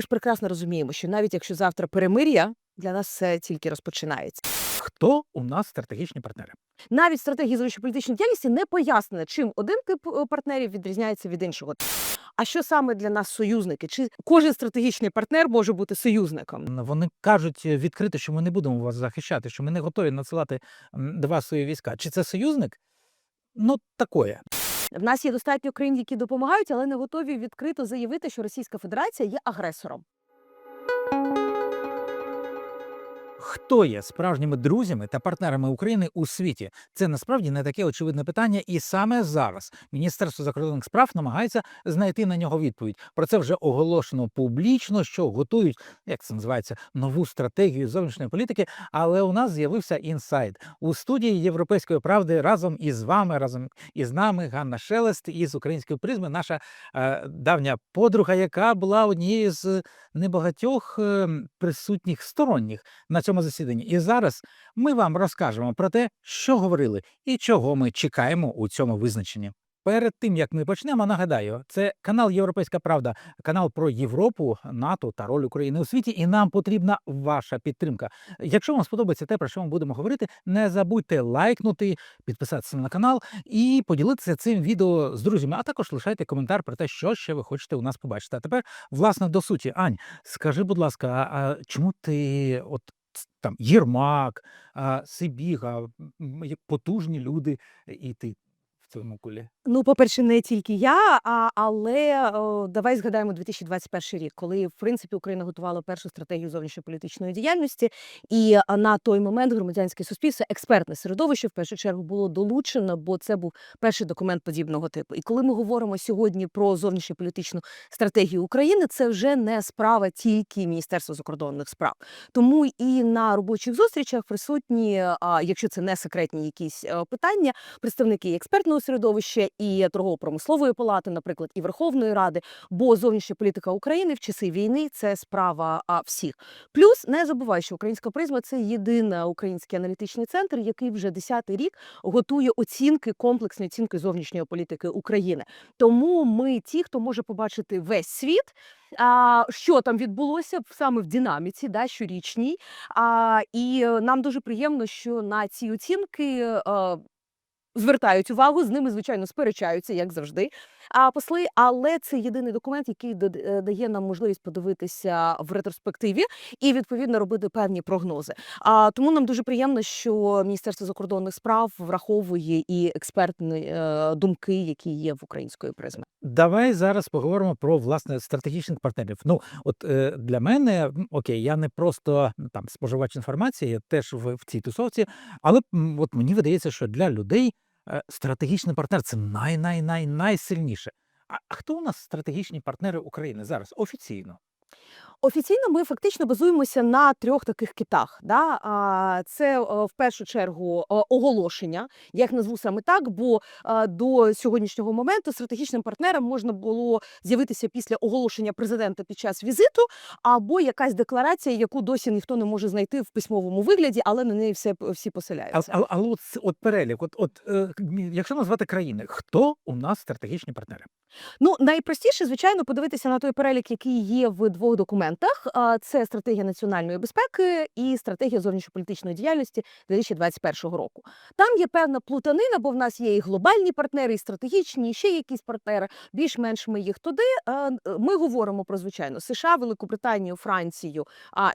ми ж прекрасно розуміємо, що навіть якщо завтра перемир'я, для нас все тільки розпочинається. Хто у нас стратегічні партнери? Навіть стратегії зовнішньополітичної діяльності не пояснено, чим один тип е, партнерів відрізняється від іншого. А що саме для нас союзники? Чи кожен стратегічний партнер може бути союзником? Вони кажуть е, відкрито, що ми не будемо вас захищати, що ми не готові надсилати до вас свої війська. Чи це союзник? Ну, такое. В нас є достатньо країн, які допомагають, але не готові відкрито заявити, що Російська Федерація є агресором. Хто є справжніми друзями та партнерами України у світі? Це насправді не таке очевидне питання, і саме зараз Міністерство закордонних справ намагається знайти на нього відповідь. Про це вже оголошено публічно, що готують, як це називається, нову стратегію зовнішньої політики. Але у нас з'явився інсайд у студії Європейської правди разом із вами, разом із нами, Ганна Шелест із української призми, наша е, давня подруга, яка була однією з небагатьох е, присутніх сторонніх на цьому засіданні. І зараз ми вам розкажемо про те, що говорили і чого ми чекаємо у цьому визначенні. Перед тим як ми почнемо, нагадаю, це канал Європейська Правда, канал про Європу, НАТО та роль України у світі. І нам потрібна ваша підтримка. Якщо вам сподобається те, про що ми будемо говорити, не забудьте лайкнути, підписатися на канал і поділитися цим відео з друзями. А також лишайте коментар про те, що ще ви хочете у нас побачити. А тепер, власне, до суті, Ань, скажи, будь ласка, а, чому ти от там Єрмак, Сибіга, потужні люди, і ти в цьому кулі? Ну, по-перше, не тільки я, а, але о, давай згадаємо 2021 рік, коли в принципі Україна готувала першу стратегію зовнішньополітичної діяльності, і на той момент громадянське суспільство, експертне середовище в першу чергу було долучено, бо це був перший документ подібного типу. І коли ми говоримо сьогодні про зовнішньополітичну стратегію України, це вже не справа тільки Міністерства закордонних справ. Тому і на робочих зустрічах присутні, а, якщо це не секретні якісь е, питання, представники експертного середовища і торгово-промислової палати, наприклад, і Верховної Ради, бо зовнішня політика України в часи війни це справа всіх. Плюс не забувай, що українська призма це єдиний український аналітичний центр, який вже десятий рік готує оцінки комплексної оцінки зовнішньої політики України. Тому ми ті, хто може побачити весь світ. А, що там відбулося саме в динаміці, да, щорічній. А, і е, нам дуже приємно, що на ці оцінки е, звертають увагу, з ними, звичайно, сперечаються, як завжди. Посли, але це єдиний документ, який е, дає нам можливість подивитися в ретроспективі і відповідно робити певні прогнози. А тому нам дуже приємно, що Міністерство закордонних справ враховує і експертні е, думки, які є в української призми. Давай зараз поговоримо про власне стратегічних партнерів. Ну, от е, для мене окей, я не просто там споживач інформації, я теж в, в цій тусовці, але от мені видається, що для людей стратегічний партнер це най-най-най найсильніше. А а хто у нас стратегічні партнери України зараз офіційно? Офіційно ми фактично базуємося на трьох таких китах. Да? А, Це е, в першу чергу е, оголошення, я їх назву саме так, бо е, до сьогоднішнього моменту стратегічним партнером можна було з'явитися після оголошення президента під час візиту, або якась декларація, яку досі ніхто не може знайти в письмовому вигляді, але на неї все всі поселяються. а, але от, от перелік, от, от якщо назвати країни, хто у нас стратегічні партнери? Ну, найпростіше, звичайно, подивитися на той перелік, який є в двох документах. А, Це стратегія національної безпеки і стратегія зовнішньополітичної діяльності 2021 року. Там є певна плутанина, бо в нас є і глобальні партнери, і стратегічні, і ще якісь партнери. Більш-менш ми їх туди. Ми говоримо про звичайно США, Великобританію, Францію,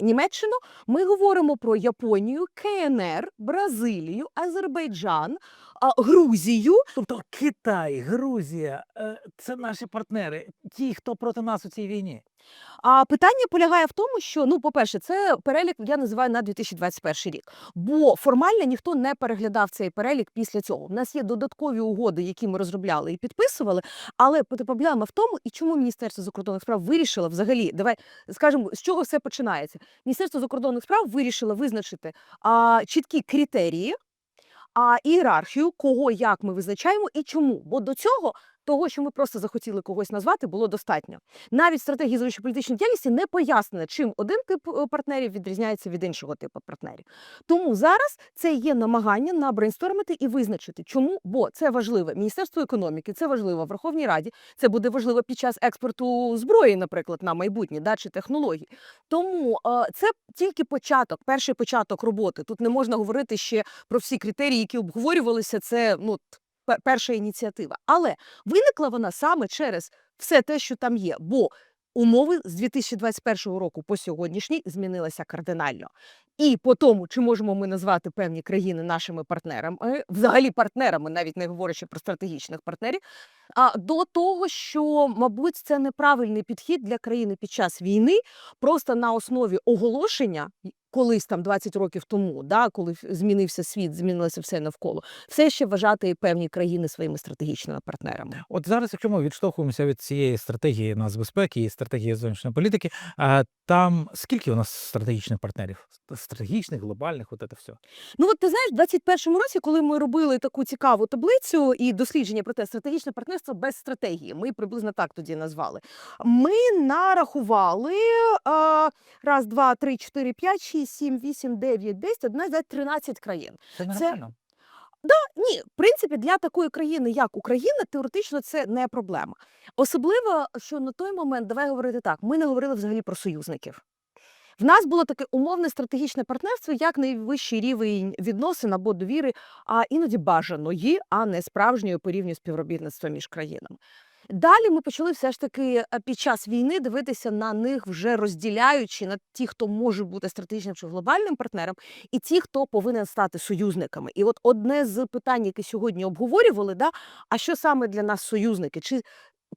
Німеччину. Ми говоримо про Японію, КНР, Бразилію, Азербайджан, а, Грузію. Тобто Китай, Грузія е, це наші партнери, ті, хто проти нас у цій війні. А питання полягає в тому, що ну, по-перше, це перелік я називаю на 2021 рік. Бо формально ніхто не переглядав цей перелік після цього. У нас є додаткові угоди, які ми розробляли і підписували. Але проблема в тому, і чому Міністерство закордонних справ вирішило взагалі, давай скажемо, з чого все починається. Міністерство закордонних справ вирішило визначити а, чіткі критерії. А ієрархію, кого як ми визначаємо і чому. Бо до цього того, що ми просто захотіли когось назвати, було достатньо. Навіть в стратегії зовнішньополітичної діяльності не пояснено, чим один тип е, партнерів відрізняється від іншого типу партнерів. Тому зараз це є намагання на брейнстормити і визначити, чому, бо це важливо Міністерство економіки, це важливо Верховній Раді, це буде важливо під час експорту зброї, наприклад, на майбутнє да, чи технологій. Тому е, це тільки початок, перший початок роботи. Тут не можна говорити ще про всі критерії, які обговорювалися. Це ну перша ініціатива. Але виникла вона саме через все те, що там є. Бо умови з 2021 року по сьогоднішній змінилися кардинально. І по тому, чи можемо ми назвати певні країни нашими партнерами, е, взагалі партнерами, навіть не говорячи про стратегічних партнерів, а до того, що, мабуть, це неправильний підхід для країни під час війни, просто на основі оголошення. Колись там 20 років тому, да, коли змінився світ, змінилося все навколо, все ще вважати певні країни своїми стратегічними партнерами. От зараз, якщо ми відштовхуємося від цієї стратегії нацбезпеки і стратегії зовнішньої політики, а, там скільки у нас стратегічних партнерів? Стратегічних, глобальних, от це все. Ну от ти знаєш, в 21-му році, коли ми робили таку цікаву таблицю і дослідження про те, стратегічне партнерство без стратегії, ми приблизно так тоді назвали. Ми нарахували раз, два, три, чотири, п'ять, шість, сім, вісім, дев'ять, десять, одинадцять, тринадцять країн. Це нормально. Ні, в принципі, для такої країни, як Україна, теоретично це не проблема. Особливо, що на той момент, давай говорити так, ми не говорили взагалі про союзників. В нас було таке умовне стратегічне партнерство як найвищий рівень відносин або довіри, а іноді бажаної, а не справжньої по рівню співробітництва між країнами. Далі ми почали все ж таки е, під час війни дивитися на них, вже розділяючи на ті, хто може бути стратегічним чи глобальним партнером, і ті, хто повинен стати союзниками. І от одне з питань, яке сьогодні обговорювали, да, а що саме для нас союзники? Чи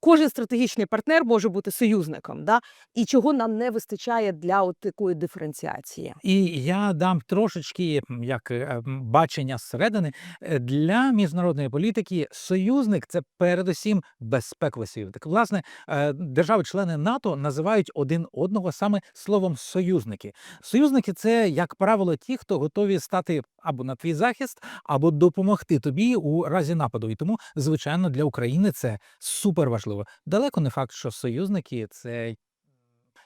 кожен стратегічний партнер може бути союзником, да? і чого нам не вистачає для от такої диференціації? І я дам трошечки як е, бачення зсередини Е, для міжнародної політики. Союзник це передусім безпековий союзник. Власне, е, держави-члени НАТО називають один одного саме словом союзники. Союзники це, як правило, ті, хто готові стати або на твій захист, або допомогти тобі у разі нападу. І тому, звичайно, для України це супер важливо. Далеко не факт, що союзники це.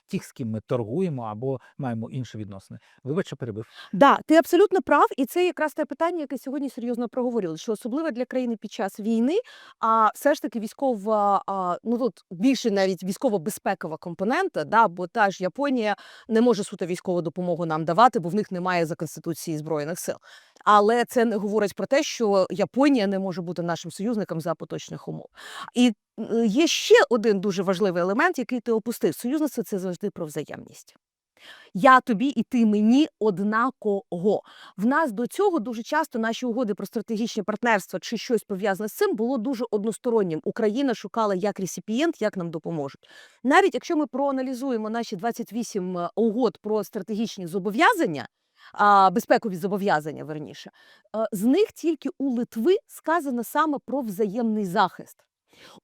Ті, з ким ми торгуємо або маємо інші відносини. Вибач, що перебив. Да, ти абсолютно прав, і це якраз те питання, яке сьогодні серйозно проговорили, що особливо для країни під час війни, а все ж таки військова, а, ну тут більше навіть військово-безпекова компонента, да, бо та ж Японія не може суто військову допомогу нам давати, бо в них немає за конституції збройних сил. Але це не говорить про те, що Японія не може бути нашим союзником за поточних умов. І е, є ще один дуже важливий елемент, який ти опустив. Союзництво це завжди про взаємність. Я тобі і ти мені однаково. В нас до цього дуже часто наші угоди про стратегічне партнерство чи щось пов'язане з цим було дуже одностороннім. Україна шукала як реципієнт, як нам допоможуть. Навіть якщо ми проаналізуємо наші 28 е, угод про стратегічні зобов'язання. А, безпекові зобов'язання, верніше, е, з них тільки у Литви сказано саме про взаємний захист.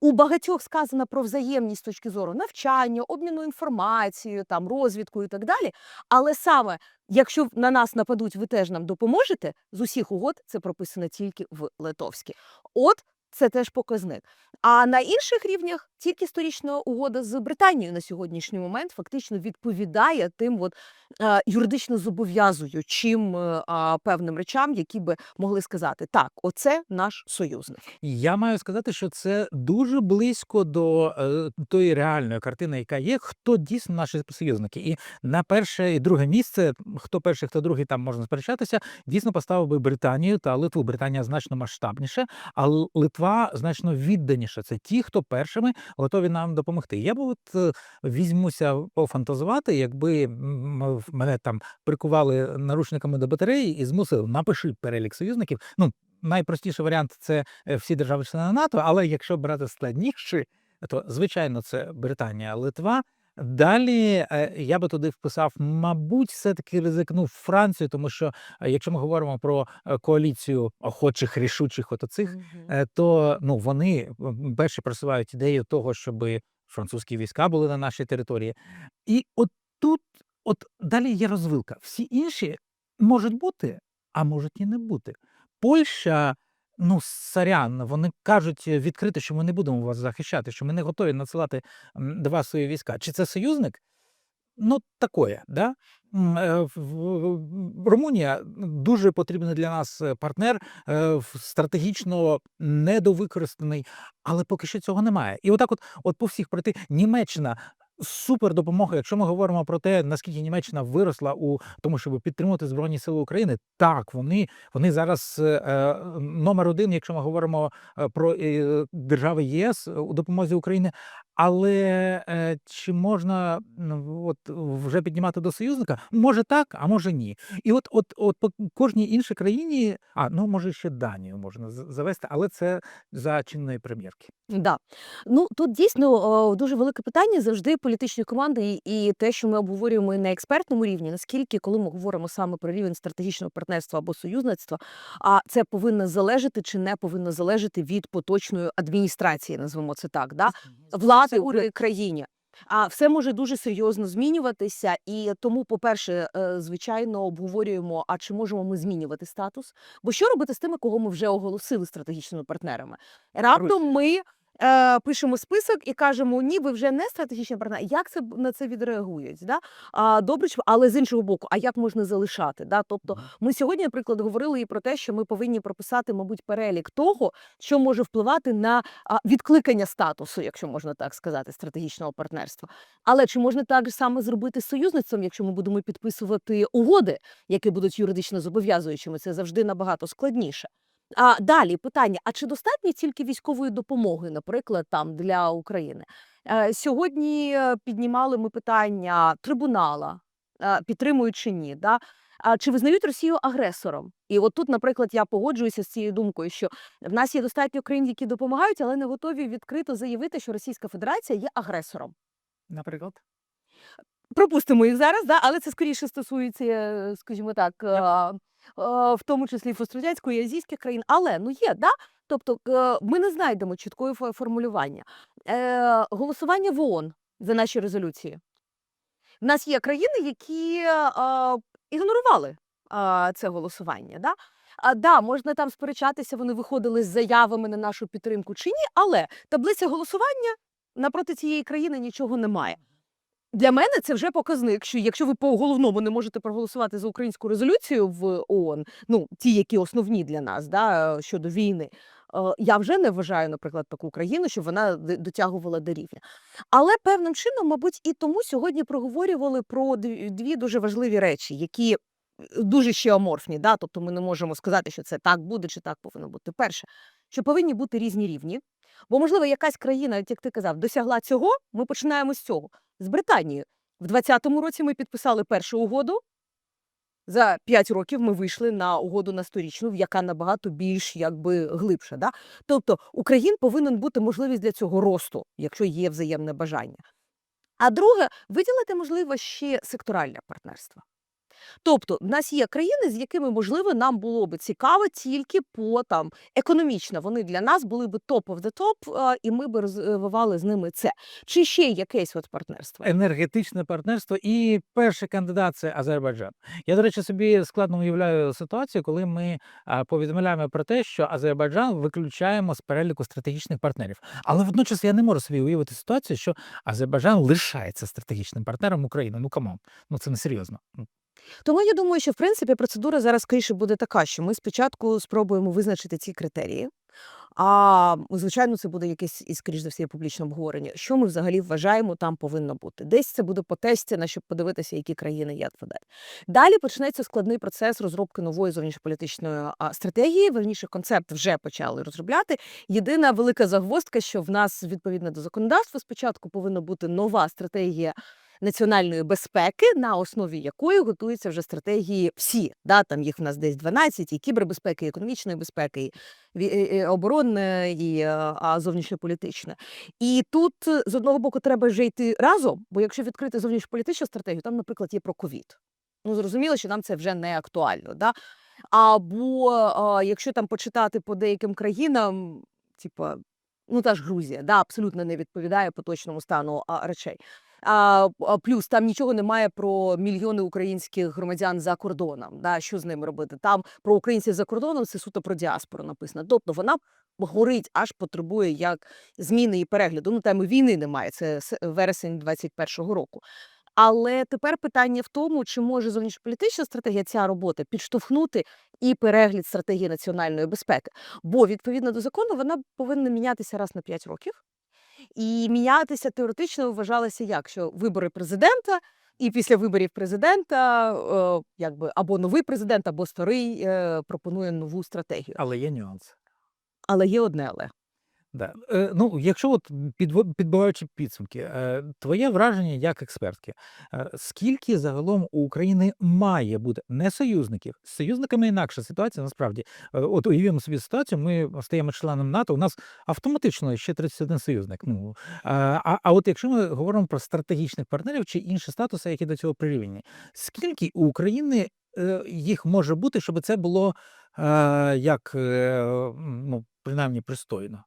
У багатьох сказано про взаємність з точки зору навчання, обміну інформацією, там розвідку і так далі. Але саме якщо на нас нападуть, ви теж нам допоможете. З усіх угод це прописано тільки в литовській. От це теж показник. А на інших рівнях тільки сторічна угода з Британією на сьогоднішній момент фактично відповідає тим от, е, юридично зобов'язуючим е, певним речам, які би могли сказати, так, оце наш союзник. Я маю сказати, що це дуже близько до е, тої реальної картини, яка є, хто дійсно наші союзники. І на перше і друге місце, хто перший, хто другий, там можна сперечатися, дійсно поставив би Британію та Литву. Британія значно масштабніше, а Л- Литва значно відданіше. Це ті, хто першими готові нам допомогти. Я б от е, візьмуся пофантазувати, якби мене там прикували наручниками до батареї і змусили напиши перелік союзників. Ну найпростіший варіант це е, всі держави-члени НАТО, але якщо брати складніші, то звичайно це Британія, Литва. Далі е, я би туди вписав, мабуть, все-таки ризикнув Францію, тому що е, якщо ми говоримо про е, коаліцію охочих, рішучих, от оцих, е, то ну вони перші просувають ідею того, щоб французькі війська були на нашій території. І от тут, от далі є розвилка. Всі інші можуть бути, а можуть і не бути. Польща Ну, сорян, вони кажуть відкрито, що ми не будемо вас захищати, що ми не готові надсилати вас свої війська. Чи це союзник? Ну, такое, да? Е, Румунія дуже потрібний для нас е, партнер, е, стратегічно недовикористаний, але поки що цього немає. І отак, от, от по всіх пройти Німеччина. Супер допомога, якщо ми говоримо про те, наскільки Німеччина виросла у тому, щоб підтримувати Збройні Сили України, так вони, вони зараз е, е, номер один, якщо ми говоримо е, про е, держави ЄС е, у допомозі Україні. Але е, чи можна ну, от вже піднімати до союзника? Може так, а може ні. І от, от, от по кожній іншій країні, а ну може ще Данію можна завести, але це за чинної прем'єрки. Да. Ну тут дійсно о, дуже велике питання завжди політичної команди, і, те, що ми обговорюємо і на експертному рівні, наскільки, коли ми говоримо саме про рівень стратегічного партнерства або союзництва, а це повинно залежати чи не повинно залежати від поточної адміністрації, назвемо це так, да? влади у країні. А все може дуже серйозно змінюватися, і тому, по-перше, е, звичайно, обговорюємо, а чи можемо ми змінювати статус? Бо що робити з тими, кого ми вже оголосили стратегічними партнерами? Раптом ми е, пишемо список і кажемо: ні, ви вже не стратегічні партнери. Як це на це відреагують? Да? А, добре, але з іншого боку, а як можна залишати? Да? Тобто, ми сьогодні, наприклад, говорили і про те, що ми повинні прописати, мабуть, перелік того, що може впливати на відкликання статусу, якщо можна так сказати, стратегічного партнерства. Але чи можна так же саме зробити з союзництвом, якщо ми будемо підписувати угоди, які будуть юридично зобов'язуючими? Це завжди набагато складніше. А далі питання: а чи достатньо тільки військової допомоги, наприклад, там для України? Е, сьогодні е, піднімали ми питання трибунала, е, підтримують чи ні. Да? А чи визнають Росію агресором? І от тут, наприклад, я погоджуюся з цією думкою, що в нас є достатньо країн, які допомагають, але не готові відкрито заявити, що Російська Федерація є агресором. Наприклад, Пропустимо їх зараз, да? але це скоріше стосується, скажімо так, е, в тому числі і і азійських країн. Але ну є, да? тобто е, ми не знайдемо чіткої формулювання. Е, голосування в ООН за наші резолюції. В нас є країни, які ігнорували це голосування. Да? А, да, можна там сперечатися, вони виходили з заявами на нашу підтримку чи ні, але таблиця голосування напроти цієї країни нічого немає. Для мене це вже показник, що якщо ви по головному не можете проголосувати за українську резолюцію в ООН, ну ті, які основні для нас, да, е, щодо війни, е, я вже не вважаю, наприклад, таку країну, щоб вона дотягувала до рівня. Але певним чином, мабуть, і тому сьогодні проговорювали про дві дуже важливі речі, які е, дуже ще аморфні. Да? Тобто ми не можемо сказати, що це так буде чи так повинно бути. Перше, що повинні бути різні рівні. Бо, можливо, якась країна, як ти казав, досягла цього, ми починаємо з цього. З Британії. В 2020 році ми підписали першу угоду. За 5 років ми вийшли на угоду на сторічну, яка набагато більш якби глибша. Да? Тобто Україн повинен бути можливість для цього росту, якщо є взаємне бажання. А друге, виділити можливо ще секторальне партнерство. Тобто, в нас є країни, з якими можливо нам було би цікаво тільки по там економічно. Вони для нас були би топ of the top, і ми би розвивали з ними це. Чи ще якесь от партнерство? енергетичне партнерство і перший кандидат це Азербайджан. Я, до речі, собі складно уявляю ситуацію, коли ми повідомляємо про те, що Азербайджан виключаємо з переліку стратегічних партнерів. Але водночас я не можу собі уявити ситуацію, що Азербайджан лишається стратегічним партнером України. Ну камон, ну це не серйозно. Тому я думаю, що в принципі процедура зараз скоріше буде така, що ми спочатку спробуємо визначити ці критерії. А звичайно, це буде якесь і скоріш за все публічне обговорення. Що ми взагалі вважаємо там повинно бути? Десь це буде по тесті, на щоб подивитися, які країни є відповідають. Далі почнеться складний процес розробки нової зовнішньополітичної стратегії. Верніше концепт вже почали розробляти. Єдина велика загвоздка, що в нас відповідно до законодавства спочатку повинна бути нова стратегія національної безпеки, на основі якої готуються вже стратегії всі. Да, там їх в нас десь 12, і кібербезпеки, і економічної безпеки, і оборонне, і е, зовнішньополітичне. І тут е, з одного боку треба вже йти разом, бо якщо відкрити зовнішньополітичну стратегію, там, наприклад, є про ковід. Ну, зрозуміло, що нам це вже не актуально. Да? Або а, якщо там почитати по деяким країнам, типа, ну та ж Грузія, да, абсолютно не відповідає поточному стану а, речей. А, плюс там нічого немає про мільйони українських громадян за кордоном. Да, що з ними робити? Там про українців за кордоном це суто про діаспору написано. Тобто вона горить, аж потребує як зміни і перегляду. Ну там і війни немає. Це вересень 21-го року. Але тепер питання в тому, чи може зовнішньополітична стратегія ця робота підштовхнути і перегляд стратегії національної безпеки. Бо відповідно до закону вона повинна мінятися раз на 5 років. І мінятися теоретично вважалося як, що вибори президента, і після виборів президента е, якби або новий президент, або старий е, пропонує нову стратегію. Але є нюанс. Але є одне але. Да. Е, ну, якщо от підво- підбиваючи підсумки, е, твоє враження як експертки, е, скільки загалом у України має бути не союзників? З союзниками інакша ситуація насправді. Е, от уявімо собі ситуацію, ми стаємо членом НАТО, у нас автоматично ще 31 союзник. Ну, а, а, а от якщо ми говоримо про стратегічних партнерів чи інші статуси, які до цього прирівняні, скільки у України е, їх може бути, щоб це було е, як, е, ну, принаймні, пристойно?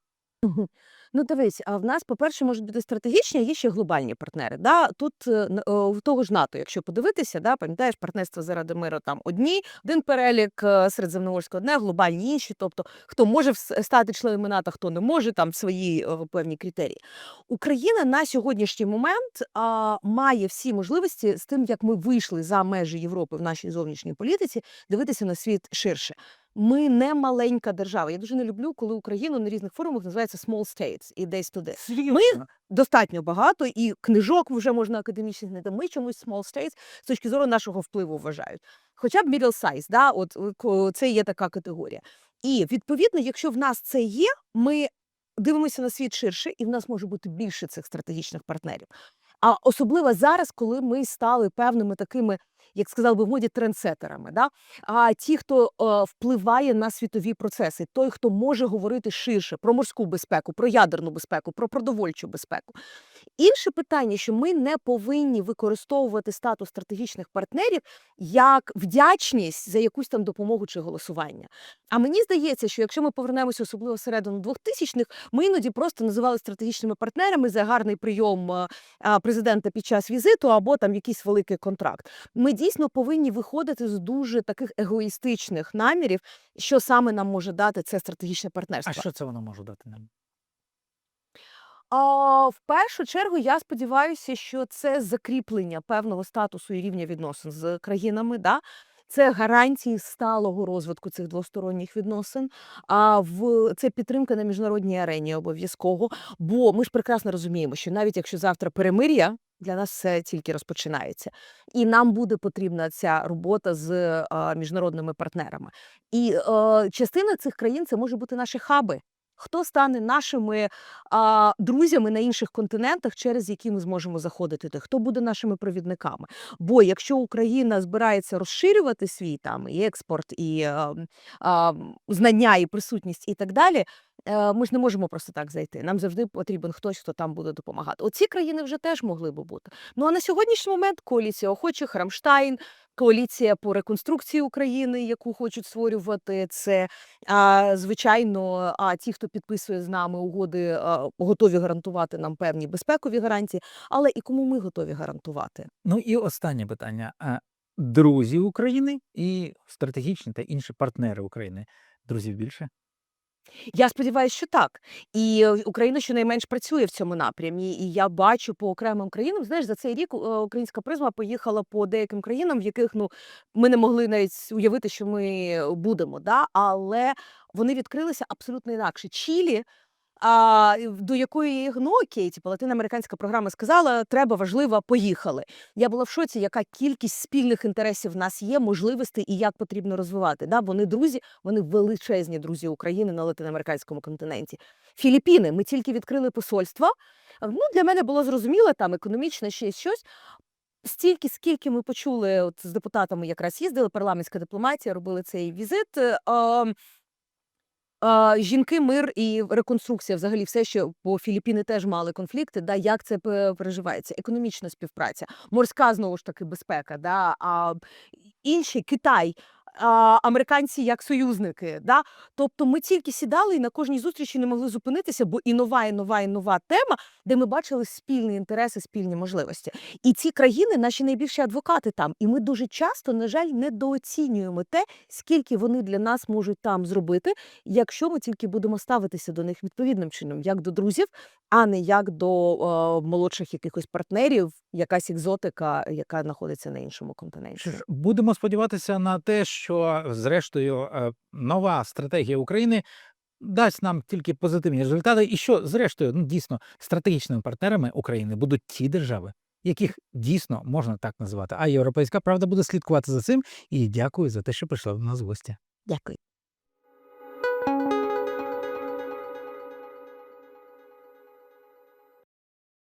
Ну, дивись, а в нас, по-перше, можуть бути стратегічні, а є ще глобальні партнери. Да? Тут е, е, в того ж НАТО, якщо подивитися, да, пам'ятаєш, партнерство заради миру там одні, один перелік е, Середземноморського одне, глобальні інші. Тобто, хто може стати членом НАТО, хто не може, там свої е, певні критерії. Україна на сьогоднішній момент а, має всі можливості з тим, як ми вийшли за межі Європи в нашій зовнішній політиці, дивитися на світ ширше. Ми не маленька держава. Я дуже не люблю, коли Україну на різних форумах називається small states і десь туди. Серйозно? Достатньо багато, і книжок вже можна академічних знайти. Ми чомусь small states з точки зору нашого впливу вважають. Хоча б middle size, да, от е, це є така категорія. І відповідно, якщо в нас це є, ми дивимося на світ ширше, і в нас може бути більше цих стратегічних партнерів. А особливо зараз, коли ми стали певними такими, як сказав би в моді, трендсетерами. Да? А ті, хто е, впливає на світові процеси, той, хто може говорити ширше про морську безпеку, про ядерну безпеку, про продовольчу безпеку. Інше питання, що ми не повинні використовувати статус стратегічних партнерів як вдячність за якусь там допомогу чи голосування. А мені здається, що якщо ми повернемося особливо всередину 2000-х, ми іноді просто називали стратегічними партнерами за гарний прийом е, президента під час візиту або там якийсь великий контракт. Ми дійсно повинні виходити з дуже таких егоїстичних намірів, що саме нам може дати це стратегічне партнерство. А що це воно може дати нам? А, в першу чергу я сподіваюся, що це закріплення певного статусу і рівня відносин з країнами. Да? Це гарантії сталого розвитку цих двосторонніх відносин. А в це підтримка на міжнародній арені обов'язково. Бо ми ж прекрасно розуміємо, що навіть якщо завтра перемир'я, для нас все тільки розпочинається, і нам буде потрібна ця робота з міжнародними партнерами. І е, частина цих країн це може бути наші хаби. Хто стане нашими а, друзями на інших континентах, через які ми зможемо заходити, хто буде нашими провідниками? Бо якщо Україна збирається розширювати свій там і експорт, і а, а, знання, і присутність, і так далі. е, Ми ж не можемо просто так зайти. Нам завжди потрібен хтось, хто там буде допомагати. Оці країни вже теж могли би бути. Ну а на сьогоднішній момент коаліція охочих, Рамштайн, коаліція по реконструкції України, яку хочуть створювати, це звичайно, а ті, хто підписує з нами угоди, готові гарантувати нам певні безпекові гарантії, але і кому ми готові гарантувати. Ну і останнє питання. Друзі України і стратегічні та інші партнери України. Друзів більше? Я сподіваюся, що так. І е, Україна щонайменш працює в цьому напрямі. І я бачу по окремим країнам. Знаєш, за цей рік е, українська призма поїхала по деяким країнам, в яких ну ми не могли навіть уявити, що ми будемо. Да? Але вони відкрилися абсолютно інакше. Чилі. А, до якої окей, типу, латиноамериканська програма сказала, треба важливо, поїхали. Я була в шоці, яка кількість спільних інтересів в нас є, можливостей і як потрібно розвивати. Да? Вони друзі, вони величезні друзі України на латиноамериканському континенті. Філіппіни, ми тільки відкрили посольство. Ну, для мене було зрозуміло, там економічно ще щось. Стільки, скільки ми почули, от з депутатами якраз їздили, парламентська дипломатія, робили цей візит. е, ем, а, жінки, мир і реконструкція, взагалі, все, що бо Філіппіни теж мали конфлікти. Да, як це переживається? Економічна співпраця, морська знову ж таки безпека. Да, а інші Китай. Американці як союзники. Да? Тобто ми тільки сідали і на кожній зустрічі не могли зупинитися, бо і нова, і нова, і нова тема, де ми бачили спільні інтереси, спільні можливості. І ці країни наші найбільші адвокати там. І ми дуже часто, на жаль, недооцінюємо те, скільки вони для нас можуть там зробити, якщо ми тільки будемо ставитися до них відповідним чином, як до друзів, а не як до е, молодших якихось партнерів, якась екзотика, яка знаходиться на іншому континенті. Будемо сподіватися на те, що зрештою е, нова стратегія України дасть нам тільки позитивні результати, і що зрештою ну, дійсно стратегічними партнерами України будуть ті держави, яких дійсно можна так називати. А європейська правда буде слідкувати за цим. І дякую за те, що прийшла до нас в гості. Дякую.